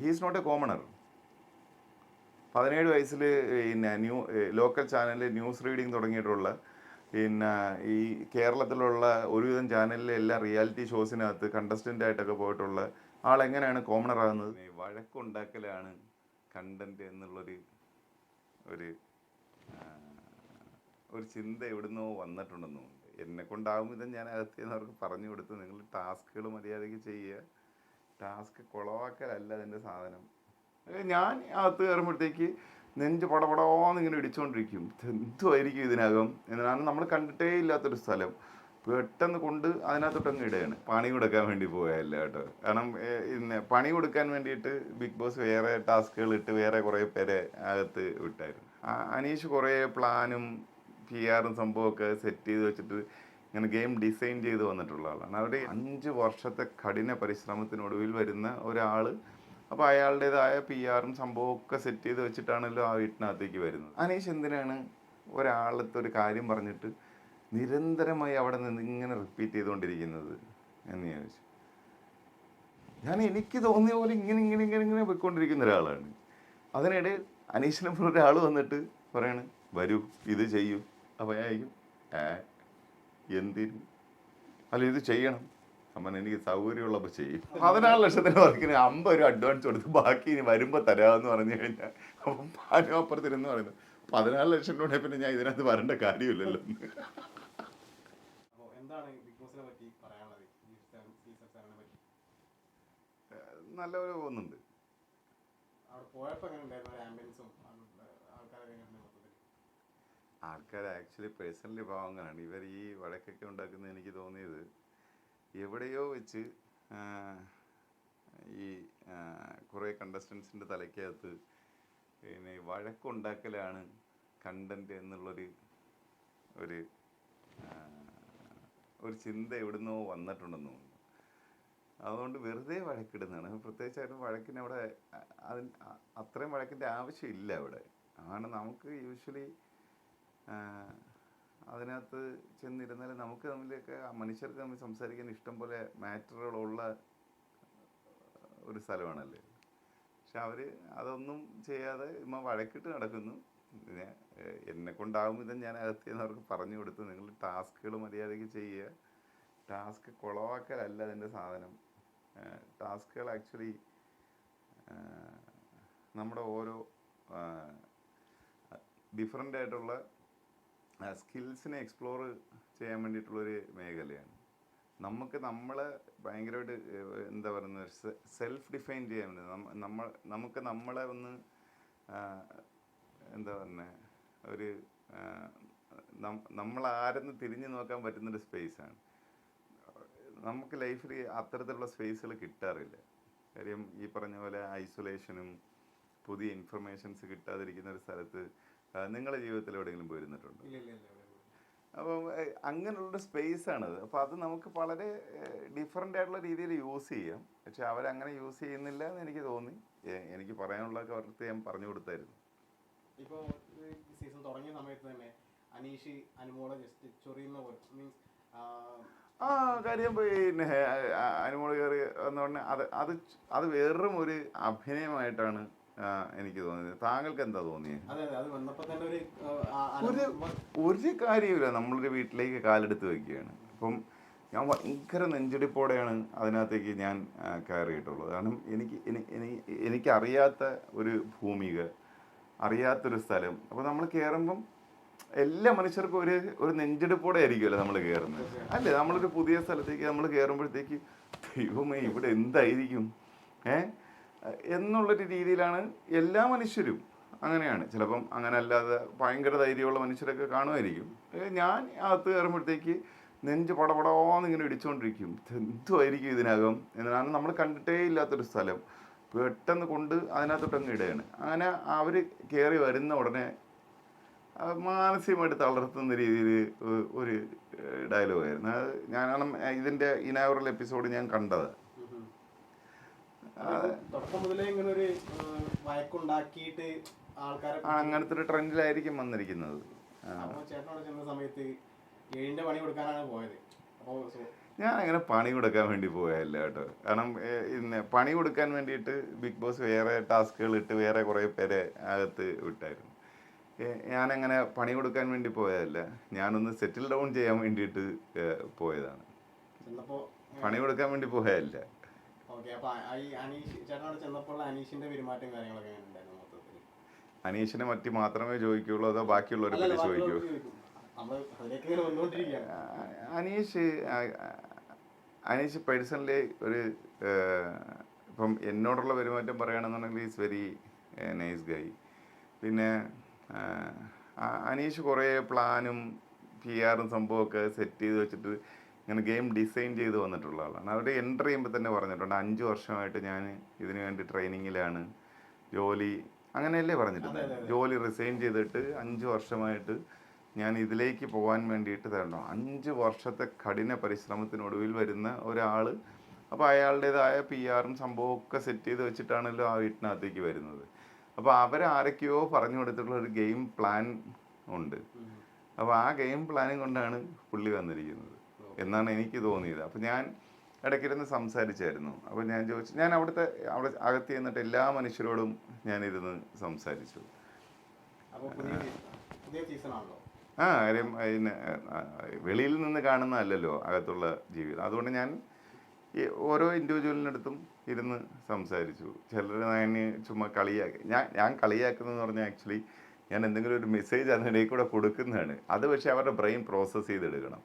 He's not a commoner പതിനേഴ് വയസ്സിൽ പിന്നെ ന്യൂ ലോക്കൽ ചാനലിൽ ന്യൂസ് റീഡിങ് തുടങ്ങിയിട്ടുള്ള പിന്നെ ഈ കേരളത്തിലുള്ള ഒരുവിധം ചാനലിലെ എല്ലാ റിയാലിറ്റി ഷോസിനകത്ത് കണ്ടസ്റ്റന്റ് ആയിട്ടൊക്കെ പോയിട്ടുള്ള ആൾ എങ്ങനെയാണ് കോമണർ ആകുന്നത് വഴക്കുണ്ടാക്കലാണ് കണ്ടന്റ് എന്നുള്ളൊരു ഒരു ഒരു ചിന്ത എവിടുന്നോ വന്നിട്ടുണ്ടെന്നും എന്നെ കൊണ്ടാകും വിധം ഞാൻ അകത്തേന്ന് അവർക്ക് പറഞ്ഞു കൊടുത്ത് നിങ്ങൾ ടാസ്കുകൾ മര്യാദയ്ക്ക് ചെയ്യുക. ടാസ്ക് കുളവാക്കലല്ല അതിന്റെ സാധനം. ഞാൻ അകത്ത് കയറുമ്പോഴത്തേക്ക് നെഞ്ച് പടപടോന്ന് ഇങ്ങനെ ഇടിച്ചുകൊണ്ടിരിക്കും എന്തുമായിരിക്കും ഇതിനകം? എന്നാണ് നമ്മൾ കണ്ടിട്ടേ ഇല്ലാത്തൊരു സ്ഥലം. പെട്ടെന്ന് കൊണ്ട് അതിനകത്തോട്ട് അങ്ങ് ഇടുകയാണ്. പണി കൊടുക്കാൻ വേണ്ടി പോയല്ല കേട്ടോ. കാരണം ഇന്ന് പണി കൊടുക്കാൻ വേണ്ടിയിട്ട് ബിഗ് ബോസ് വേറെ ടാസ്കുകൾ ഇട്ട് വേറെ കുറേ പേരെ അകത്ത് വിട്ടായിരുന്നു. അനീഷ് കുറേ പ്ലാനും പി ആറും സംഭവമൊക്കെ സെറ്റ് ചെയ്ത് വെച്ചിട്ട് ഇങ്ങനെ ഗെയിം ഡിസൈൻ ചെയ്ത് വന്നിട്ടുള്ള ആളാണ്. അവർ അഞ്ച് വർഷത്തെ കഠിന പരിശ്രമത്തിനൊടുവിൽ വരുന്ന ഒരാൾ അപ്പോൾ അയാളുടേതായ പി ആറും സംഭവമൊക്കെ സെറ്റ് ചെയ്ത് വെച്ചിട്ടാണല്ലോ ആ വീട്ടിനകത്തേക്ക് വരുന്നത്. അനീഷ് എന്തിനാണ് ഒരാളത്തെ ഒരു കാര്യം പറഞ്ഞിട്ട് നിരന്തരമായി അവിടെ നിന്ന് ഇങ്ങനെ റിപ്പീറ്റ് ചെയ്തുകൊണ്ടിരിക്കുന്നത് എന്ന് ചോദിച്ചു. ഞാൻ എനിക്ക് തോന്നിയ പോലെ ഇങ്ങനെ ഇങ്ങനെ ഇങ്ങനെ ഇങ്ങനെ പോയിക്കൊണ്ടിരിക്കുന്ന ഒരാളാണ്. അതിനിടെ അനീഷിനെ ഒരാൾ വന്നിട്ട് പറയാണ് വരൂ ഇത് ചെയ്യൂ. അപ്പോൾ ഏ എന്തിന്? അല്ല ഇത് ചെയ്യണം. അമ്മൻ എനിക്ക് സൗകര്യമുള്ളപ്പോൾ ചെയ്യും. പതിനാല് ലക്ഷത്തിന് വർക്കിന് അമ്പത് രൂപ അഡ്വാൻസ് കൊടുത്ത് ബാക്കി ഇനി വരുമ്പോൾ തരാമെന്ന് പറഞ്ഞു കഴിഞ്ഞാൽ അപ്പം പാനും അപ്പുറത്തിരുന്ന് പറയുന്നത് പതിനാല് ലക്ഷം രൂപ പിന്നെ ഞാൻ ഇതിനകത്ത് വരേണ്ട കാര്യമില്ലല്ലോ. നല്ല നല്ലപോലെ അവിടെ പോയപ്പോൾ എങ്ങനെ ഉണ്ടായിരുന്നു? ഒരു ആംബിയൻസും ആൾക്കാരൊക്കെ എങ്ങനെ ഉണ്ട് മൊത്തത്തിൽ ആൾക്കാർ ആക്ച്വലി പേഴ്സണലി പാവങ്ങളാണ്. ഇവർ ഈ വഴക്കൊക്കെ ഉണ്ടാക്കുന്നത് എനിക്ക് തോന്നിയത് എവിടെയോ വെച്ച് ഈ കുറേ കണ്ടസ്റ്റൻസിന്റെ തലയ്ക്കകത്ത് പിന്നെ വഴക്കുണ്ടാക്കലാണ് കണ്ടന്റ് എന്നുള്ളൊരു ഒരു ഒരു ചിന്ത എവിടുന്നോ വന്നിട്ടുണ്ടെന്ന് തോന്നുന്നു. അതുകൊണ്ട് വെറുതെ വഴക്കിടുന്നതാണ്. പ്രത്യേകിച്ചായിട്ടും വഴക്കിന് അവിടെ അതിന് അത്രയും വഴക്കിന്റെ ആവശ്യമില്ല അവിടെ. ആണ് നമുക്ക് യൂഷ്വലി അതിനകത്ത് ചെന്നിരുന്നാൽ നമുക്ക് തമ്മിലൊക്കെ മനുഷ്യർക്ക് തമ്മിൽ സംസാരിക്കാൻ ഇഷ്ടം പോലെ മാറ്ററുകളുള്ള ഒരു സ്ഥലമാണല്ലേ? പക്ഷെ അവർ അതൊന്നും ചെയ്യാതെ ഇമ്മ വഴക്കിട്ട് നടക്കുന്നു. പിന്നെ എന്നെ കൊണ്ടാവും വിധം ഞാൻ അകത്തിയെന്ന് അവർക്ക് പറഞ്ഞു കൊടുത്ത് നിങ്ങൾ ടാസ്കുകൾ മര്യാദയ്ക്ക് ചെയ്യുക. ടാസ്ക് കുളവാക്കലല്ല അതിന്റെ സാധനം. ടാസ്കുകൾ ആക്ച്വലി നമ്മുടെ ഓരോ ഡിഫറെന്റ് ആയിട്ടുള്ള സ്കിൽസിനെ എക്സ്പ്ലോർ ചെയ്യാൻ വേണ്ടിയിട്ടുള്ളൊരു മേഖലയാണ്. നമുക്ക് നമ്മളെ ഭയങ്കരമായിട്ട് എന്താ പറയുന്നത് സെൽഫ് ഡിഫൈൻ ചെയ്യാൻ വേണ്ടി നമ്മൾ നമുക്ക് നമ്മളെ ഒന്ന് എന്താ പറയുന്നത് ഒരു ആരെന്ന് തിരിഞ്ഞു നോക്കാൻ പറ്റുന്നൊരു സ്പേസാണ് നമുക്ക് ലൈഫിൽ അത്തരത്തിലുള്ള സ്പേസുകൾ കിട്ടാറില്ല. കാര്യം ഈ പറഞ്ഞ പോലെ ഐസൊലേഷനും പുതിയ ഇൻഫർമേഷൻസ് കിട്ടാതിരിക്കുന്ന ഒരു സ്ഥലത്ത് നിങ്ങളുടെ ജീവിതത്തിൽ എവിടെയെങ്കിലും പോയിരുന്നിട്ടുണ്ടോ. അപ്പം ഏഹ്, അങ്ങനെയുള്ളൊരു സ്പേസ് ആണത് അപ്പോൾ അത് നമുക്ക് വളരെ ഡിഫറെന്റ് ആയിട്ടുള്ള രീതിയിൽ യൂസ് ചെയ്യാം. പക്ഷെ അവരങ്ങനെ യൂസ് ചെയ്യുന്നില്ല എന്ന് എനിക്ക് തോന്നി. എനിക്ക് പറയാനുള്ളതൊക്കെ അവർക്ക് ഞാൻ പറഞ്ഞു കൊടുത്തായിരുന്നു. ഇപ്പോൾ സീസൺ തുടങ്ങിയ സമയത്ത് തന്നെ അനീഷ് അനുമോളെ ജസ്റ്റ് ചൊറിയുന്ന പോലെ മീൻസ് ആ കാര്യം പിന്നെ അനുമോൾ കയറി എന്ന് പറഞ്ഞാൽ അത് അത് അത് വെറും ഒരു അഭിനയമായിട്ടാണ് എനിക്ക് തോന്നിയത്. താങ്കൾക്ക് എന്താ തോന്നിയത് ഒരു ഒരു കാര്യമില്ല നമ്മളൊരു വീട്ടിലേക്ക് കാലെടുത്ത് വെക്കുകയാണ് അപ്പം ഞാൻ ഭയങ്കര നെഞ്ചിടിപ്പോടെയാണ് അതിനകത്തേക്ക് ഞാൻ കയറിയിട്ടുള്ളത്. കാരണം എനിക്ക് എനി- എനി- എനിക്കറിയാത്ത ഒരു ഭൂമിക അറിയാത്തൊരു സ്ഥലം. അപ്പോൾ നമ്മൾ കയറുമ്പം എല്ലാ മനുഷ്യർക്കും ഒരു ഒരു നെഞ്ചെടുപ്പോടെ ആയിരിക്കുമല്ലോ നമ്മൾ കയറുന്നത് അല്ലേ? നമ്മളൊരു പുതിയ സ്ഥലത്തേക്ക് നമ്മൾ കയറുമ്പോഴത്തേക്ക് ദൈവമേ ഇവിടെ എന്തായിരിക്കും? ഏ? എന്നുള്ളൊരു രീതിയിലാണ് എല്ലാ മനുഷ്യരും അങ്ങനെയാണ്. ചിലപ്പം അങ്ങനെ അല്ലാതെ ഭയങ്കര ധൈര്യമുള്ള മനുഷ്യരൊക്കെ കാണുമായിരിക്കും. ഞാൻ അകത്ത് കയറുമ്പോഴത്തേക്ക് നെഞ്ച് പടപടോന്ന് ഇങ്ങനെ ഇടിച്ചുകൊണ്ടിരിക്കും എന്തുമായിരിക്കും ഇതിനകം? എന്നാണ് നമ്മൾ കണ്ടിട്ടേ ഇല്ലാത്തൊരു സ്ഥലം. പെട്ടെന്ന് കൊണ്ട് അതിനകത്തോട്ടങ്ങ് ഇടുകയാണ്. അങ്ങനെ അവർ കയറി വരുന്ന ഉടനെ മാനസികമായിട്ട് തളർത്തുന്ന രീതിയിൽ ഒരു ഡയലോഗായിരുന്നു അത് ഞാനാണ് ഇതിന്റെ ഇനാവറൽ എപ്പിസോഡ് ഞാൻ കണ്ടത്. തുടക്കം മുതലേ ഇങ്ങനെ ഒരു ആൾക്കാരെ അങ്ങനത്തെ ഒരു ട്രെൻഡിലായിരിക്കും വന്നിരിക്കുന്നത്. ആ. അപ്പോൾ ചേട്ടനോട് ചെന്ന സമയത്ത് ഏഴിന്റെ പണി കൊടുക്കാനാണ് പോയത്. അപ്പോൾ ഞാൻ അങ്ങനെ പണി കൊടുക്കാൻ വേണ്ടി പോയല്ല കേട്ടോ. കാരണം ഇന്ന് പണി കൊടുക്കാൻ വേണ്ടിയിട്ട് ബിഗ് ബോസ് വേറെ ടാസ്കുകൾ ഇട്ട് വേറെ കുറേ പേരെ അകത്ത് വിട്ടായിരുന്നു. ഞാനങ്ങനെ പണി കൊടുക്കാൻ വേണ്ടി പോയതല്ല. ഞാനൊന്ന് സെറ്റിൽ ഡൗൺ ചെയ്യാൻ വേണ്ടിയിട്ട് പോയതാണ്. പണി കൊടുക്കാൻ വേണ്ടി പോയതല്ല. ഓക്കെ അപ്പൊ ആ- ഈ അനീഷ് ചേട്ടനോട് ചെന്നപ്പോൾ അനീഷിന്റെ പെരുമാറ്റം കാര്യങ്ങളൊക്കെ എങ്ങനെ ഉണ്ടായിരുന്നു മൊത്തത്തിൽ അനീഷിനെ മറ്റു മാത്രമേ ചോദിക്കുള്ളൂ അതോ ബാക്കിയുള്ളവരെ പറ്റി ചോദിക്കൂ. അനീഷ് അനീഷ് പേഴ്സണലി ഒരു ഇപ്പം എന്നോടുള്ള പെരുമാറ്റം പറയുകയാണെന്നുണ്ടെങ്കിൽ ഈസ് വെരി നൈസ് ഗൈ പിന്നെ അനീഷ് കുറേ പ്ലാനും പി ആറും സംഭവമൊക്കെ സെറ്റ് ചെയ്ത് വെച്ചിട്ട് ഇങ്ങനെ ഗെയിം ഡിസൈൻ ചെയ്ത് വന്നിട്ടുള്ള ആളാണ്. അവർ എന്റർ ചെയ്യുമ്പോൾ തന്നെ പറഞ്ഞിട്ടുണ്ട് അഞ്ച് വർഷമായിട്ട് ഞാൻ ഇതിനു വേണ്ടി ട്രെയിനിങ്ങിലാണ് ജോലി അങ്ങനെയല്ലേ പറഞ്ഞിട്ടുണ്ട്. ജോലി റിസൈൻ ചെയ്തിട്ട് അഞ്ച് വർഷമായിട്ട് ഞാൻ ഇതിലേക്ക് പോകാൻ വേണ്ടിയിട്ട് തരണം. അഞ്ച് വർഷത്തെ കഠിന പരിശ്രമത്തിനൊടുവിൽ വരുന്ന ഒരാൾ അപ്പോൾ അയാളുടേതായ പി ആറും സംഭവമൊക്കെ സെറ്റ് ചെയ്ത് വെച്ചിട്ടാണല്ലോ ആ വീട്ടിനകത്തേക്ക് വരുന്നത്. അപ്പോൾ അവരാരൊക്കെയോ പറഞ്ഞു കൊടുത്തിട്ടുള്ള ഒരു ഗെയിം പ്ലാൻ ഉണ്ട്. അപ്പോൾ ആ ഗെയിം പ്ലാനും കൊണ്ടാണ് പുള്ളി വന്നിരിക്കുന്നത്. എന്നാണ് എനിക്ക് തോന്നിയത്. അപ്പോൾ ഞാൻ ഇടയ്ക്കിരുന്ന് സംസാരിച്ചായിരുന്നു. അപ്പോൾ ഞാൻ ചോദിച്ചു ഞാൻ അവിടുത്തെ അവിടെ അകത്ത് ചെന്നിട്ട് എല്ലാ മനുഷ്യരോടും ഞാനിരുന്ന് സംസാരിച്ചു. ആ. കാര്യം അതിന് വെളിയിൽ നിന്ന് കാണുന്നതല്ലല്ലോ അകത്തുള്ള ജീവിതം അതുകൊണ്ട് ഞാൻ ഈ ഓരോ ഇൻഡിവിജ്വലിനടുത്തും ഇരുന്ന് സംസാരിച്ചു. ചിലർ ഞാൻ ചുമ്മാ കളിയാക്കി. ഞാൻ ഞാൻ കളിയാക്കുന്നതെന്ന് പറഞ്ഞാൽ ആക്ച്വലി ഞാൻ എന്തെങ്കിലും ഒരു മെസ്സേജ് അതിനിടയിൽ കൂടെ കൊടുക്കുന്നതാണ്. അത് പക്ഷേ അവരുടെ ബ്രെയിൻ പ്രോസസ്സ് ചെയ്തെടുക്കണം.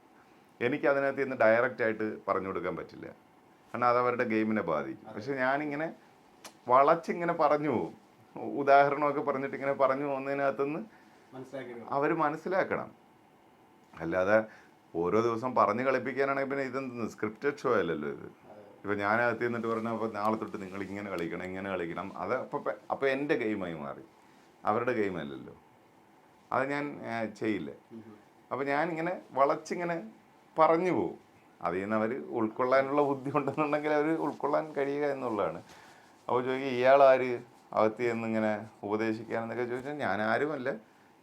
എനിക്ക് അതിനകത്ത് നിന്ന് ഡയറക്റ്റ് ആയിട്ട് പറഞ്ഞു കൊടുക്കാൻ പറ്റില്ല. കാരണം അത് അവരുടെ ഗെയിമിനെ ബാധിക്കും. പക്ഷെ ഞാനിങ്ങനെ വളച്ചിങ്ങനെ പറഞ്ഞു പോകും. ഉദാഹരണമൊക്കെ പറഞ്ഞിട്ട് ഇങ്ങനെ പറഞ്ഞു പോകുന്നതിനകത്തുനിന്ന് അവർ മനസ്സിലാക്കണം. അല്ലാതെ ഓരോ ദിവസം പറഞ്ഞു കളിപ്പിക്കാനാണെങ്കിൽ പിന്നെ ഇതെന്ത് സ്ക്രിപ്റ്റഡ് ഷോ അല്ലല്ലോ ഇത്. ഇപ്പം ഞാനകത്ത് നിന്നിട്ട് പറഞ്ഞാൽ അപ്പോൾ നാളെ തൊട്ട് നിങ്ങൾ ഇങ്ങനെ കളിക്കണം ഇങ്ങനെ കളിക്കണം. അത് അപ്പോൾ അപ്പോൾ എന്റെ ഗെയിമായി മാറി. അവരുടെ ഗെയിമല്ലല്ലോ. അത് ഞാൻ ചെയ്യില്ല. അപ്പോൾ ഞാനിങ്ങനെ വളച്ചിങ്ങനെ പറഞ്ഞു പോകും. അതിൽ നിന്ന് അവർ ഉൾക്കൊള്ളാനുള്ള ബുദ്ധി ഉണ്ടെന്നുണ്ടെങ്കിൽ അവർ ഉൾക്കൊള്ളാൻ കഴിയുക എന്നുള്ളതാണ്. അപ്പോൾ ചോദിക്കുക ഇയാളാര് അകത്ത് എന്നിങ്ങനെ ഇങ്ങനെ ഉപദേശിക്കാനെന്നൊക്കെ ചോദിച്ചാൽ ഞാൻ ആരുമല്ല.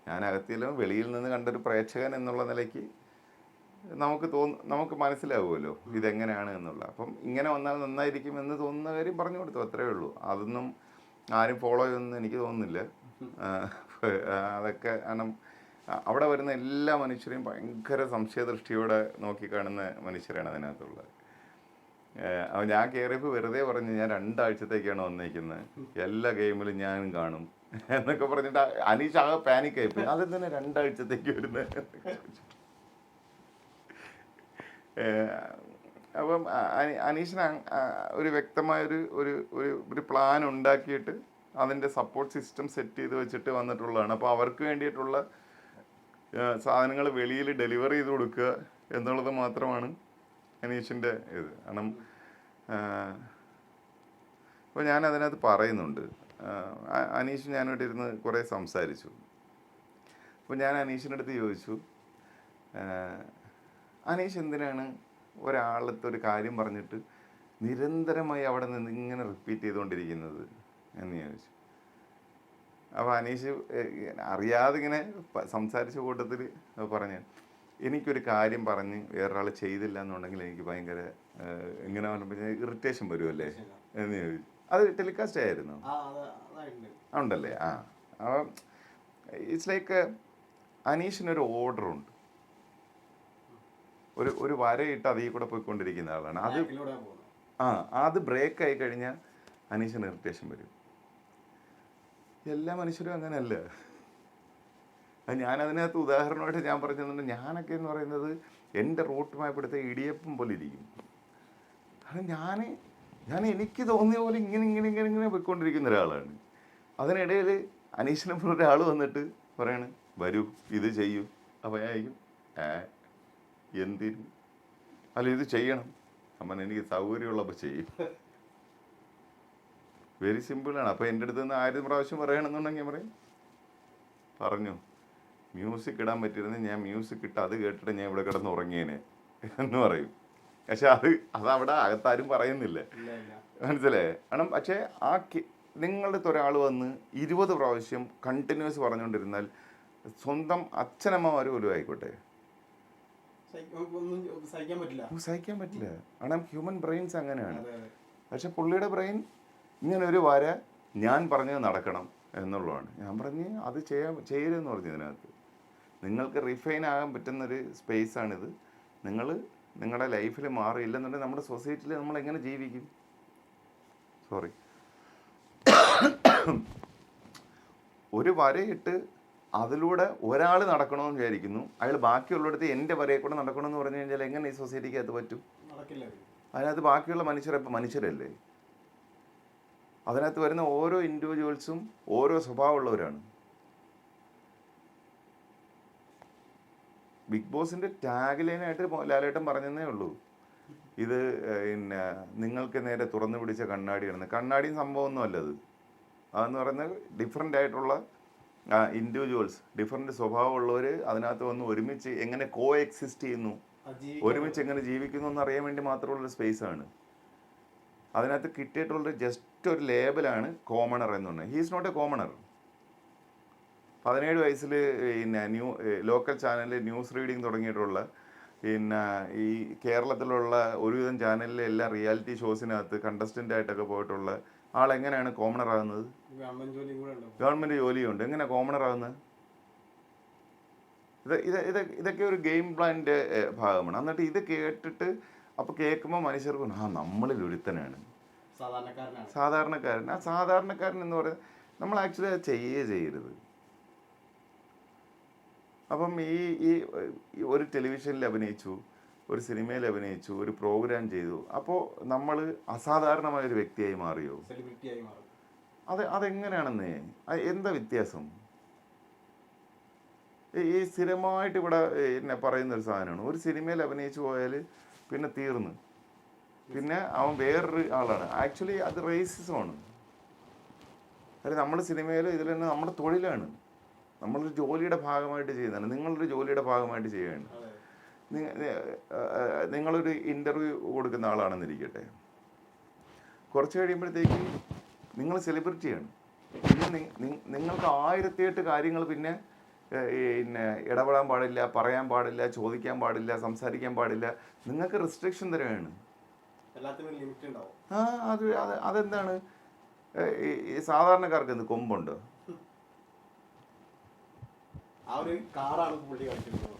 ഞാൻ അകത്തിലും വെളിയിൽ നിന്ന് കണ്ടൊരു പ്രേക്ഷകൻ എന്നുള്ള നിലയ്ക്ക് നമുക്ക് തോന്നു നമുക്ക് മനസ്സിലാവുമല്ലോ ഇതെങ്ങനെയാണ് എന്നുള്ള. അപ്പം ഇങ്ങനെ വന്നാൽ നന്നായിരിക്കും എന്ന് തോന്നുന്ന കാര്യം പറഞ്ഞു കൊടുത്തു അത്രേ ഉള്ളൂ. അതൊന്നും ആരും ഫോളോ ചെയ്യുമെന്ന് എനിക്ക് തോന്നുന്നില്ല. അതൊക്കെ കാരണം അവിടെ വരുന്ന എല്ലാ മനുഷ്യരെയും ഭയങ്കര സംശയദൃഷ്ടിയോടെ നോക്കിക്കാണുന്ന മനുഷ്യരാണ് അതിനകത്തുള്ളത്. അപ്പോൾ ഞാൻ കയറിയപ്പോൾ വെറുതെ പറഞ്ഞ് ഞാൻ രണ്ടാഴ്ചത്തേക്കാണ് വന്നിരിക്കുന്നത് എല്ലാ ഗെയിമിലും ഞാനും കാണും എന്നൊക്കെ പറഞ്ഞിട്ട് അനീഷ് ആകെ പാനിക് ആയിപ്പോയി അതെന്തിനാ രണ്ടാഴ്ചത്തേക്ക് വരുന്നത് അപ്പം അനീഷിന് ഒരു വ്യക്തമായ ഒരു ഒരു ഒരു പ്ലാൻ ഉണ്ടാക്കിയിട്ട് അതിന്റെ സപ്പോർട്ട് സിസ്റ്റം സെറ്റ് ചെയ്ത് വെച്ചിട്ട് വന്നിട്ടുള്ളതാണ്. അപ്പോൾ അവർക്ക് വേണ്ടിയിട്ടുള്ള സാധനങ്ങൾ വെളിയിൽ ഡെലിവറി ചെയ്ത് കൊടുക്കുക എന്നുള്ളത് മാത്രമാണ് അനീഷിന്റെ ഇത്. കാരണം അപ്പോൾ ഞാൻ അതിനകത്ത് പറയുന്നുണ്ട്. അനീഷ് ഞാനോട് ഇരുന്ന് കുറേ സംസാരിച്ചു. അപ്പോൾ ഞാൻ അനീഷിന്റെ അടുത്ത് ചോദിച്ചു അനീഷ് എന്തിനാണ് ഒരാളത്തെ ഒരു കാര്യം പറഞ്ഞിട്ട് നിരന്തരമായി അവിടെ നിന്ന് ഇങ്ങനെ റിപ്പീറ്റ് ചെയ്തുകൊണ്ടിരിക്കുന്നത് എന്ന് ചോദിച്ചു. അപ്പോൾ അനീഷ് അറിയാതെ ഇങ്ങനെ സംസാരിച്ച കൂട്ടത്തിൽ പറഞ്ഞു. എനിക്കൊരു കാര്യം പറഞ്ഞ് വേറൊരാൾ ചെയ്തില്ല എന്നുണ്ടെങ്കിൽ എനിക്ക് ഭയങ്കര എങ്ങനെ പറഞ്ഞപ്പോൾ ഇറിറ്റേഷൻ വരുമല്ലേ എന്ന് ചോദിച്ചു. അത് ടെലികാസ്റ്റ് ആയിരുന്നു? അത് ഉണ്ടല്ലേ? ആ. അപ്പം ഇറ്റ്സ് ലൈക്ക് അനീഷിനൊരു ഓർഡറുണ്ട് ഒരു ഒരു വരയിട്ട് അതിൽ കൂടെ പോയിക്കൊണ്ടിരിക്കുന്ന ആളാണ്. അത് ആ അത് ബ്രേക്ക് ആയി കഴിഞ്ഞാൽ അനീഷിന് ഇറിറ്റേഷൻ വരും. എല്ലാ മനുഷ്യരും അങ്ങനെയല്ല? അത് ഞാൻ അതിനകത്ത് ഉദാഹരണമായിട്ട് ഞാൻ പറഞ്ഞിട്ടുണ്ട്. ഞാനൊക്കെ എന്ന് പറയുന്നത് എന്റെ റൂട്ട് മാപ്പ് എടുത്ത ഇടിയപ്പം പോലെ ഇരിക്കും. കാരണം ഞാൻ ഞാൻ എനിക്ക് തോന്നിയ പോലെ ഇങ്ങനെ ഇങ്ങനെ ഇങ്ങനെ ഇങ്ങനെ പോയിക്കൊണ്ടിരിക്കുന്ന ഒരാളാണ്. അതിനിടയിൽ അനീഷിനെ പോലെ ഒരാൾ വന്നിട്ട് പറയാണ് വരൂ ഇത് ചെയ്യൂ. അപ്പോൾ ആയിരിക്കും ഏ എന്തിന്? അല്ല ഇത് ചെയ്യണം. അമ്മൻ എനിക്ക് സൗകര്യമുള്ളപ്പോൾ ചെയ്യും. വെരി സിമ്പിളാണ് അപ്പോൾ എന്റെ അടുത്ത് നിന്ന് ആയിരം പ്രാവശ്യം പറയണമെന്നുണ്ടെങ്കിൽ പറയും. പറഞ്ഞു. മ്യൂസിക് ഇടാൻ പറ്റിയിരുന്നു ഞാൻ മ്യൂസിക് ഇട്ട് അത് കേട്ടിട്ട് ഞാൻ ഇവിടെ കിടന്ന് ഉറങ്ങിയേനെ എന്ന് പറയും. പക്ഷെ അത് അതവിടെ അകത്താരും പറയുന്നില്ല. മനസ്സിലായേ? കാരണം പക്ഷേ ആ നിങ്ങളുടെ അടുത്ത് ഒരാൾ വന്ന് ഇരുപത് പ്രാവശ്യം കണ്ടിന്യൂസ് പറഞ്ഞുകൊണ്ടിരുന്നാൽ സ്വന്തം അച്ഛനമ്മമാർ പോലും ആയിക്കോട്ടെ. സഹിക്കാൻ- പറ്റില്ല. കാരണം ഹ്യൂമൻ ബ്രെയിൻസ് അങ്ങനെയാണ്. അതെ അതെ. പക്ഷെ പുള്ളിയുടെ ബ്രെയിൻ ഇങ്ങനെ ഒരു വര ഞാൻ പറഞ്ഞത് നടക്കണം എന്നുള്ളതാണ്. ഞാൻ പറഞ്ഞ് അത് ചെയ്യാൻ ചെയ്യരുതെന്ന് പറഞ്ഞു ഇതിനകത്ത്. നിങ്ങൾക്ക് റിഫൈൻ ആകാൻ പറ്റുന്നൊരു സ്പേസാണിത് നിങ്ങൾ നിങ്ങളുടെ ലൈഫിൽ മാറിയില്ലെന്നുണ്ടെങ്കിൽ നമ്മുടെ സൊസൈറ്റിയിൽ നമ്മൾ എങ്ങനെ ജീവിക്കും? സോറി ഒരു വരയിട്ട് അതിലൂടെ ഒരാൾ നടക്കണമെന്ന് വിചാരിക്കുന്നു. അയാൾ ബാക്കിയുള്ളിടത്ത് എന്റെ വരയെ കൂടെ നടക്കണമെന്ന് പറഞ്ഞു കഴിഞ്ഞാൽ എങ്ങനെ ഈ സൊസൈറ്റിക്ക് അത് പറ്റും. അതിനകത്ത് ബാക്കിയുള്ള മനുഷ്യരപ്പോൾ മനുഷ്യരല്ലേ? അതിനകത്ത് വരുന്ന ഓരോ ഇൻഡിവിജ്വൽസും ഓരോ സ്വഭാവമുള്ളവരാണ്. ബിഗ് ബോസിന്റെ ടാഗ് ലൈനായിട്ട് ലാലേട്ടൻ പറഞ്ഞതേ ഉള്ളൂ. ഇത് പിന്നെ നിങ്ങൾക്ക് നേരെ തുറന്നു പിടിച്ച കണ്ണാടിയാണ് കണ്ണാടിയും സംഭവമൊന്നും അല്ലത് അതെന്ന് പറയുന്നത് ഡിഫറെന്റ് ആയിട്ടുള്ള ഇൻഡിവിജ്വൽസ് ഡിഫറെന്റ് സ്വഭാവമുള്ളവർ അതിനകത്ത് വന്ന് ഒരുമിച്ച് എങ്ങനെ കോ എക്സിസ്റ്റ് ചെയ്യുന്നു ഒരുമിച്ച് എങ്ങനെ ജീവിക്കുന്നു എന്ന് അറിയാൻ വേണ്ടി മാത്രമുള്ള സ്പേസ് ആണ്. അതിനകത്ത് കിട്ടിയിട്ടുള്ള ജസ്റ്റ് ഒരു ലേബലാണ് കോമണർ എന്നുണ്ട് ഹീസ് നോട്ട് എ കോമണർ പതിനേഴ് വയസ്സിൽ പിന്നെ ന്യൂ ലോക്കൽ ചാനലിൽ ന്യൂസ് റീഡിങ് തുടങ്ങിയിട്ടുള്ള പിന്നെ ഈ കേരളത്തിലുള്ള ഒരുവിധം ചാനലിലെ എല്ലാ റിയാലിറ്റി ഷോസിനകത്ത് കണ്ടസ്റ്റന്റ് ആയിട്ടൊക്കെ പോയിട്ടുള്ള ആൾ എങ്ങനെയാണ് കോമണർ ആകുന്നത് ഗവൺമെന്റ് ജോലിയുണ്ട്. എങ്ങനെ കോമണർ ആകുന്നത്? ഇത് ഇത് ഇതൊക്കെ ഒരു ഗെയിം പ്ലാനിന്റെ ഭാഗമാണ്. എന്നിട്ട് ഇത് കേട്ടിട്ട് അപ്പോൾ കേൾക്കുമ്പോൾ മനുഷ്യർക്ക് ആ നമ്മളിൽ ഒരുത്തനാണ്. സാധാരണക്കാരൻ. ആ സാധാരണക്കാരൻ എന്ന് പറയുന്നത് നമ്മൾ ആക്ച്വലി അത് ചെയ്യേ ചെയ്യരുത്. അപ്പം ഈ ഈ ഒരു ടെലിവിഷനിൽ അഭിനയിച്ചു ഒരു സിനിമയിൽ അഭിനയിച്ചു ഒരു പ്രോഗ്രാം ചെയ്തു അപ്പോൾ നമ്മൾ അസാധാരണമായ ഒരു വ്യക്തിയായി മാറിയോ? അത് അതെങ്ങനെയാണെന്നേ? അത് എന്താ വ്യത്യാസം? ഈ- ഈ സ്ഥിരമായിട്ട് ഇവിടെ എന്നെ പറയുന്ന ഒരു സാധനമാണ്. ഒരു സിനിമയിൽ അഭിനയിച്ചു പോയാൽ പിന്നെ തീർന്നു. പിന്നെ അവൻ വേറൊരു ആളാണ്. ആക്ച്വലി അത് റേസിസമാണ് അതായത് നമ്മൾ സിനിമയിൽ ഇതിൽ തന്നെ നമ്മുടെ തൊഴിലാണ്. നമ്മളൊരു ജോലിയുടെ ഭാഗമായിട്ട് ചെയ്യുന്നതാണ്. നിങ്ങളൊരു ജോലിയുടെ ഭാഗമായിട്ട് ചെയ്യുകയാണ്. നിങ്ങളൊരു ഇന്റർവ്യൂ കൊടുക്കുന്ന ആളാണെന്നിരിക്കട്ടെ. കുറച്ച് കഴിയുമ്പോഴത്തേക്ക് നിങ്ങൾ സെലിബ്രിറ്റിയാണ് പിന്നെ നിങ്ങൾക്ക് ആയിരത്തിയെട്ട് കാര്യങ്ങൾ പിന്നെ പിന്നെ ഇടപെടാൻ പാടില്ല പറയാൻ പാടില്ല ചോദിക്കാൻ പാടില്ല സംസാരിക്കാൻ പാടില്ല. നിങ്ങൾക്ക് റെസ്ട്രിക്ഷൻ തരുകയാണ് ആ അത് അത് അതെന്താണ്? ഈ സാധാരണക്കാർക്ക് എന്ത് കൊമ്പുണ്ട്?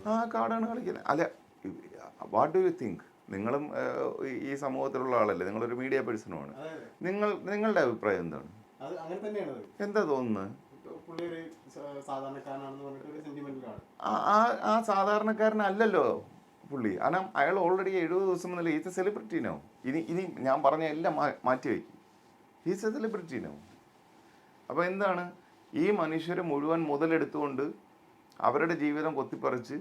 ആ കാടാണ് കളിക്കുന്നത്. അല്ല വാട്ട് ഡു യു തിങ്ക് നിങ്ങളും ഈ- സമൂഹത്തിലുള്ള ആളല്ലേ നിങ്ങളൊരു മീഡിയ പേഴ്സണുമാണ് നിങ്ങൾ നിങ്ങളുടെ അഭിപ്രായം എന്താണ്? എന്താ തോന്നുന്നത്? പുള്ളി ഒരു സാധാരണക്കാരനാണെന്ന് പറഞ്ഞിട്ട് ഒരു സെന്റിമെന്റലാണ് ആ ആ- സാധാരണക്കാരനല്ലല്ലോ പുള്ളി. കാരണം അയാൾ ഓൾറെഡി എഴുപത് ദിവസം മുതൽ ഈസ് എ സെലിബ്രിറ്റീനോ ഇനി ഇനി ഞാൻ പറഞ്ഞ എല്ലാം മാറ്റി വയ്ക്കും. ഈസ് എ സെലിബ്രിറ്റീനോ അപ്പോൾ എന്താണ്? ഈ മനുഷ്യർ മുഴുവൻ മുതലെടുത്തുകൊണ്ട് അവരുടെ ജീവിതം കൊത്തിപ്പറിച്ച്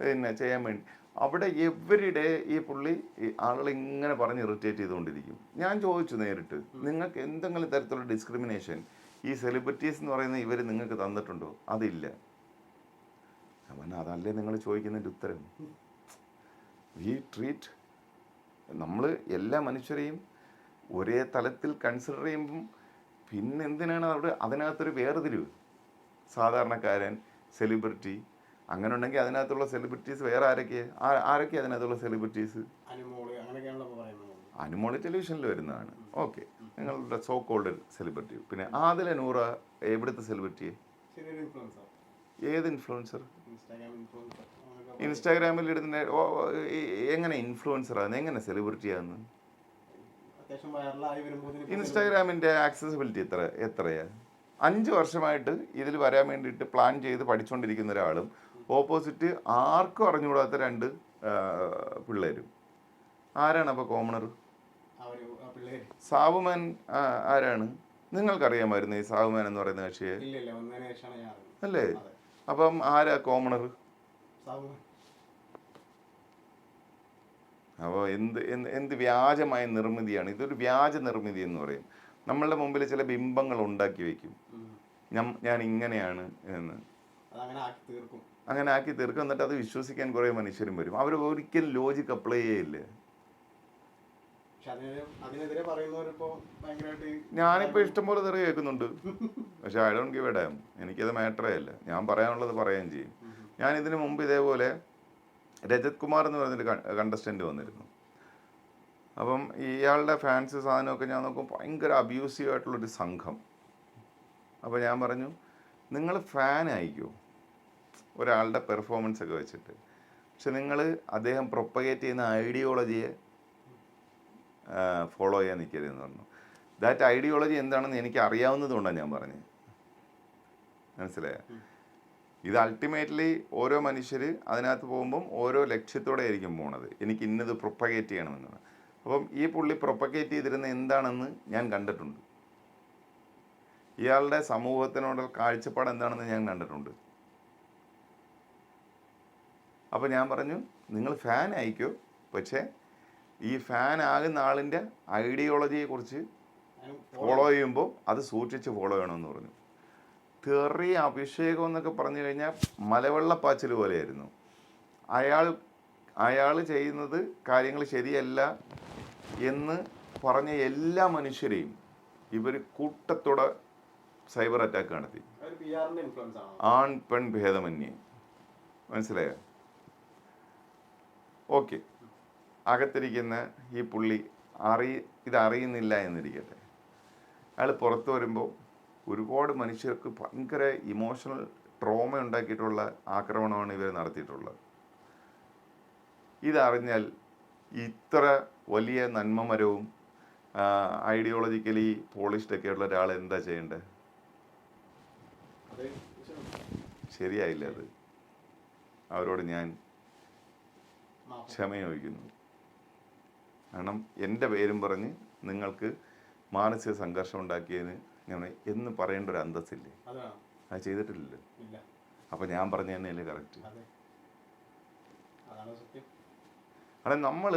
പിന്നെ ചെയ്യാൻ വേണ്ടി. അവിടെ എവരിഡേ ഈ പുള്ളി ഈ ആളുകൾ ഇങ്ങനെ പറഞ്ഞ് ഇറിറ്റേറ്റ് ചെയ്തുകൊണ്ടിരിക്കും. ഞാൻ ചോദിച്ചു നേരിട്ട് നിങ്ങൾക്ക് എന്തെങ്കിലും തരത്തിലുള്ള ഡിസ്ക്രിമിനേഷൻ ഈ സെലിബ്രിറ്റീസ് എന്ന് പറയുന്ന ഇവർ നിങ്ങൾക്ക് തന്നിട്ടുണ്ടോ? അതില്ല. പറഞ്ഞു അതല്ലേ നിങ്ങൾ ചോദിക്കുന്നതിന്റെ ഉത്തരം? വി ട്രീറ്റ് നമ്മൾ എല്ലാ മനുഷ്യരെയും ഒരേ തലത്തിൽ കൺസിഡർ ചെയ്യുമ്പം പിന്നെ എന്തിനാണ് അവിടെ അതിനകത്തൊരു വേർതിരിവ്? സാധാരണക്കാരൻ സെലിബ്രിറ്റി അങ്ങനെ ഉണ്ടെങ്കിൽ അതിനകത്തുള്ള സെലിബ്രിറ്റീസ് വേറെ ആരൊക്കെ ആരൊക്കെ അതിനകത്തുള്ള സെലിബ്രിറ്റീസ് അനുമോളി ടെലിവിഷനിൽ വരുന്നതാണ്. ഓക്കെ. നിങ്ങളുടെ സോ കോൾഡ് സെലിബ്രിറ്റി പിന്നെ ആദില നൂറ എവിടുത്തെ സെലിബ്രിറ്റി ഏത് ഇൻഫ്ലുവൻസർ ഇൻസ്റ്റാഗ്രാമിൽ ഇടുന്ന എങ്ങനെ ഇൻഫ്ലുവൻസർ ആണ് എങ്ങനെ സെലിബ്രിറ്റി ആകുന്നത് ഇൻസ്റ്റാഗ്രാമിന്റെ ആക്സസിബിലിറ്റി എത്ര എത്രയാ? അഞ്ച് വർഷമായിട്ട് ഇതിൽ വരാൻ വേണ്ടിയിട്ട് പ്ലാൻ ചെയ്ത് പഠിച്ചുകൊണ്ടിരിക്കുന്ന ഒരാളും ഓപ്പോസിറ്റ് ആർക്കും അറിഞ്ഞുകൂടാത്ത രണ്ട് പിള്ളേരും. ആരാണ് അപ്പോൾ കോമണർ സാവുമാൻ ആരാണ്? നിങ്ങൾക്കറിയാമായിരുന്നു ഈ സാവുമാൻ എന്ന് പറയുന്ന കക്ഷിയെ? അല്ലേ? അപ്പം ആരാ കോമണർ? അപ്പോൾ എന്ത് എന്ത് എന്ത് വ്യാജമായ നിർമ്മിതിയാണ്? ഇതൊരു വ്യാജ നിർമ്മിതി എന്ന് പറയും. നമ്മളുടെ മുമ്പിൽ ചില ബിംബങ്ങൾ ഉണ്ടാക്കി വെക്കും. ഞാൻ ഞാൻ ഇങ്ങനെയാണ് എന്ന്. അങ്ങനെ ആക്കി തീർക്കും. എന്നിട്ട് അത് വിശ്വസിക്കാൻ കുറേ മനുഷ്യരും വരും. അവർ ഒരിക്കലും ലോജിക്ക് അപ്ലൈ ചെയ്യില്ല പക്ഷെ അതിന് അതിനെതിരെ പറയുന്നവരിപ്പോ ഭയങ്കരമായിട്ട് ഞാനിപ്പോൾ ഇഷ്ടംപോലെ തെറി കേൾക്കുന്നുണ്ട്. പക്ഷെ I don't give a damn എനിക്കത് മാറ്ററേ അല്ല ഞാൻ പറയാനുള്ളത് പറയുകയും ചെയ്യും. ഞാൻ ഇതിനു മുമ്പ് ഇതേപോലെ രജത് കുമാർ എന്ന് പറഞ്ഞൊരു കണ്ടസ്റ്റന്റ് വന്നിരുന്നു. അപ്പം ഇയാളുടെ ഫാൻസ് സാധനമൊക്കെ ഞാൻ നോക്കും ഭയങ്കര അബ്യൂസീവ് ആയിട്ടുള്ളൊരു സംഘം. അപ്പോൾ ഞാൻ പറഞ്ഞു നിങ്ങൾ ഫാൻ ആയിക്കോ? ഒരാളുടെ പെർഫോമൻസ് ഒക്കെ വെച്ചിട്ട്. പക്ഷെ നിങ്ങൾ അദ്ദേഹം പ്രൊപ്പഗേറ്റ് ചെയ്യുന്ന ഐഡിയോളജിയെ ഫോളോ ചെയ്യാൻ നിൽക്കരുതെന്ന് പറഞ്ഞു. ദാറ്റ് ഐഡിയോളജി എന്താണെന്ന് എനിക്ക് അറിയാവുന്നതുകൊണ്ടാണ് ഞാൻ പറഞ്ഞത്. മനസ്സിലായോ? ഇത് അൾട്ടിമേറ്റ്ലി ഓരോ മനുഷ്യർ അതിനകത്ത് പോകുമ്പം ഓരോ ലക്ഷ്യത്തോടെ ആയിരിക്കും പോണത്. എനിക്ക് ഇന്നത് പ്രൊപ്പഗേറ്റ് ചെയ്യണമെന്നാണ്. അപ്പം ഈ പുള്ളി പ്രൊപ്പഗേറ്റ് ചെയ്തിരുന്ന എന്താണെന്ന് ഞാൻ കണ്ടിട്ടുണ്ട്. ഇയാളുടെ സമൂഹത്തിനോടുള്ള കാഴ്ചപ്പാട് എന്താണെന്ന് ഞാൻ കണ്ടിട്ടുണ്ട്. അപ്പോൾ ഞാൻ പറഞ്ഞു നിങ്ങൾ ഫാൻ അയക്കോ പക്ഷേ ഈ ഫാൻ ആകുന്ന ആളിന്റെ ഐഡിയോളജിയെ കുറിച്ച് ഫോളോ ചെയ്യുമ്പോൾ അത് സൂക്ഷിച്ച് ഫോളോ ചെയ്യണമെന്ന് പറഞ്ഞു. തെറി അഭിഷേകം എന്നൊക്കെ പറഞ്ഞു കഴിഞ്ഞാൽ മലവെള്ളപ്പാച്ചിൽ പോലെയായിരുന്നു. അയാൾ അയാൾ ചെയ്യുന്നത് കാര്യങ്ങൾ ശരിയല്ല എന്ന് പറഞ്ഞ എല്ലാ മനുഷ്യരെയും ഇവർ കൂട്ടത്തോടെ സൈബർ അറ്റാക്ക് നടത്തി. ആൺ പെൺ ഭേദമന്യേ. മനസ്സിലായോ? ഓക്കെ. അകത്തിരിക്കുന്ന ഈ പുള്ളി അറി ഇതറിയുന്നില്ല എന്നിരിക്കട്ടെ. അയാൾ പുറത്ത് വരുമ്പോൾ ഒരുപാട് മനുഷ്യർക്ക് ഭയങ്കര ഇമോഷണൽ ട്രോമ ഉണ്ടാക്കിയിട്ടുള്ള ആക്രമണമാണ് ഇവർ നടത്തിയിട്ടുള്ളത്. ഇതറിഞ്ഞാൽ ഇത്ര വലിയ നന്മമരവും ഐഡിയോളജിക്കലി പോളിഷ്ഡ് ഒക്കെ ഉള്ള ഒരാൾ എന്താ ചെയ്യേണ്ടത് ശരിയായില്ല അത്. അവരോട് ഞാൻ. ക്ഷമ ചോദിക്കുന്നു. കാരണം എന്റെ പേരും പറഞ്ഞ് നിങ്ങൾക്ക് മാനസിക സംഘർഷം ഉണ്ടാക്കിയതിന് ഞാൻ എന്ന് പറയേണ്ട ഒരു അന്തസ്സില്ലേ? അത്. ചെയ്തിട്ടില്ലല്ലോ. അപ്പം ഞാൻ പറഞ്ഞ തന്നെയല്ലേ കറക്റ്റ് കാരണം നമ്മൾ